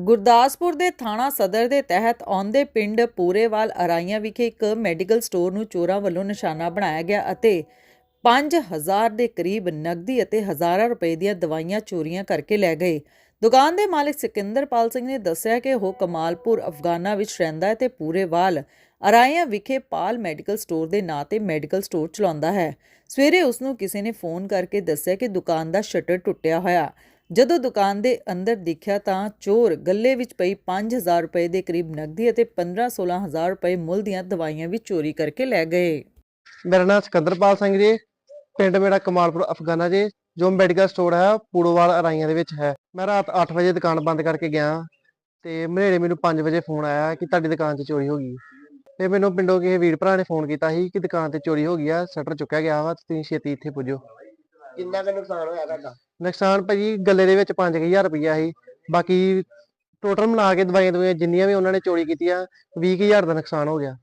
ਗੁਰਦਾਸਪੁਰ ਦੇ ਥਾਣਾ ਸਦਰ ਦੇ ਤਹਿਤ ਆਉਂਦੇ ਪਿੰਡ ਪੂਰੇਵਾਲ ਅਰਾਈਆਂ ਵਿਖੇ ਇੱਕ ਮੈਡੀਕਲ ਸਟੋਰ ਨੂੰ ਚੋਰਾਂ ਵੱਲੋਂ ਨਿਸ਼ਾਨਾ ਬਣਾਇਆ ਗਿਆ ਅਤੇ 5000 ਦੇ ਕਰੀਬ ਨਕਦੀ ਅਤੇ ਹਜ਼ਾਰਾਂ ਰੁਪਏ ਦੀਆਂ ਦਵਾਈਆਂ ਚੋਰੀਆਂ ਕਰਕੇ ਲੈ ਗਏ। ਦੁਕਾਨ ਦੇ ਮਾਲਕ ਸਿਕੰਦਰਪਾਲ ਸਿੰਘ ਨੇ ਦੱਸਿਆ ਕਿ ਉਹ ਕਮਾਲਪੁਰ, ਅਫਗਾਨਾ ਵਿੱਚ ਰਹਿੰਦਾ ਹੈ ਤੇ ਪੂਰੇਵਾਲ ਅਰਾਈਆਂ ਵਿਖੇ ਪਾਲ ਮੈਡੀਕਲ ਸਟੋਰ ਦੇ ਨਾਂ ਤੇ ਮੈਡੀਕਲ ਸਟੋਰ ਚਲਾਉਂਦਾ ਹੈ। ਸਵੇਰੇ ਉਸ ਨੂੰ ਕਿਸੇ ਨੇ ਫੋਨ ਕਰਕੇ ਦੱਸਿਆ ਕਿ ਦੁਕਾਨ ਦਾ ਸ਼ਟਰ ਟੁੱਟਿਆ ਹੋਇਆ। ਜਦੋਂ ਦੁਕਾਨ ਦੇ ਅੰਦਰ ਦੇਖਿਆ ਤਾਂ ਚੋਰ ਗੱਲੇ ਵਿੱਚ ਪਈ 5000 ਰੁਪਏ ਦੇ ਕਰੀਬ ਨਕਦੀ ਅਤੇ 15-16 ਹਜ਼ਾਰ ਰੁਪਏ ਮੁੱਲ ਦੀਆਂ ਦਵਾਈਆਂ ਵੀ ਚੋਰੀ ਕਰਕੇ ਲੈ ਗਏ। ਮੇਰਾ ਨਾਮ ਸਿਕੰਦਰਪਾਲ ਸਿੰਘ ਜੀ। ਪਿੰਡ ਮੇਰਾ ਕਮਾਲਪੁਰ, ਅਫਗਾਨਾ ਜੀ, ਜੋ ਮੈਡੀਕਲ ਸਟੋਰ ਹੈ, ਪੂੜੋਵਾਲ ਅਰਾਈਆਂ ਦੇ ਵਿੱਚ ਹੈ। ਮੈਂ ਰਾਤ 8 ਵਜੇ ਦੁਕਾਨ ਬੰਦ ਕਰਕੇ ਗਿਆ ਤੇ ਮਨੇਰੇ ਮੈਨੂੰ 5 ਵਜੇ ਫੋਨ ਆਇਆ ਕਿ ਤੁਹਾਡੀ ਦੁਕਾਨ 'ਚ ਚੋਰੀ ਹੋ ਗਈ। ਤੇ ਮੈਨੂੰ ਪਿੰਡੋਂ ਕਿਸੇ ਵੀਰ ਭਰਾ ਨੇ ਫੋਨ ਕੀਤਾ ਸੀ ਕਿ ਦੁਕਾਨ ਤੇ ਚੋਰੀ ਹੋ ਗਈ ਆ ਸ਼ਟਰ ਚੁੱਕਿਆ ਗਿਆ ਵਾ, ਤੁਸੀਂ ਛੇਤੀ ਇੱਥੇ ਪੁੱਜੋ। ਕਿੰਨਾ ਕੁ ਨੁਕਸਾਨ ਹੋਇਆ ਤੁਹਾਡਾ? ਨੁਕਸਾਨ ਭਾਜੀ ਗੱਲੇ ਦੇ ਵਿੱਚ 5000 ਰੁਪਇਆ ਸੀ। ਬਾਕੀ ਟੋਟਲ ਮਿਲਾ ਕੇ ਦਵਾਈਆਂ ਦਵਾਈਆਂ ਜਿੰਨੀਆਂ ਵੀ ਉਹਨਾਂ ਨੇ ਚੋਰੀ ਕੀਤੀਆਂ 20000 ਦਾ ਨੁਕਸਾਨ ਹੋ ਗਿਆ।